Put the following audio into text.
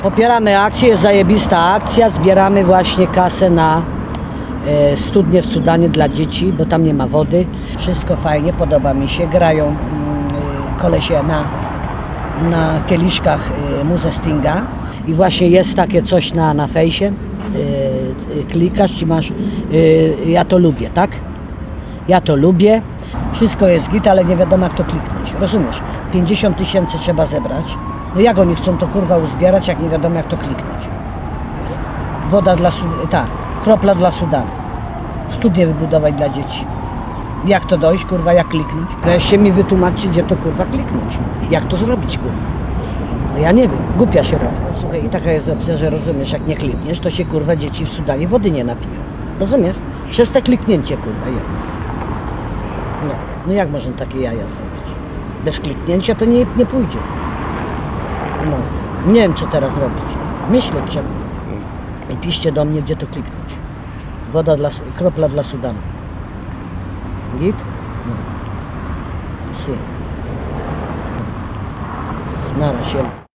Popieramy akcję, jest zajebista akcja. Zbieramy właśnie kasę na e, studnie w Sudanie dla dzieci, bo tam nie ma wody. Wszystko fajnie, podoba mi się. Grają mm, e, kolesie na, na kieliszkach e, Muze Stinga. I właśnie jest takie coś na, na fejsie. Klikasz i masz, ja to lubię, tak? Ja to lubię. Wszystko jest git, ale nie wiadomo jak to kliknąć. Rozumiesz? 50 tysięcy trzeba zebrać. No jak oni chcą to kurwa uzbierać, jak nie wiadomo jak to kliknąć? Woda dla Sudanu, tak, kropla dla Sudanu. Studnie wybudować dla dzieci. Jak to dojść, kurwa, jak kliknąć? Weźcie mi wytłumaczcie, gdzie to kurwa kliknąć. Jak to zrobić, kurwa? No ja nie wiem, głupia się robi. No, Słuchaj, i taka jest opcja, że rozumiesz, jak nie klikniesz, to się kurwa dzieci w Sudanie wody nie napiją. Rozumiesz? Przez te kliknięcie, kurwa, jedno. No, no jak można takie jaja zrobić? Bez kliknięcia to nie, nie pójdzie. No, nie wiem co teraz robić. Myśleć trzeba. I piszcie do mnie, gdzie to kliknąć. Woda dla, kropla dla Sudanu. Git? No. Si. Na razie.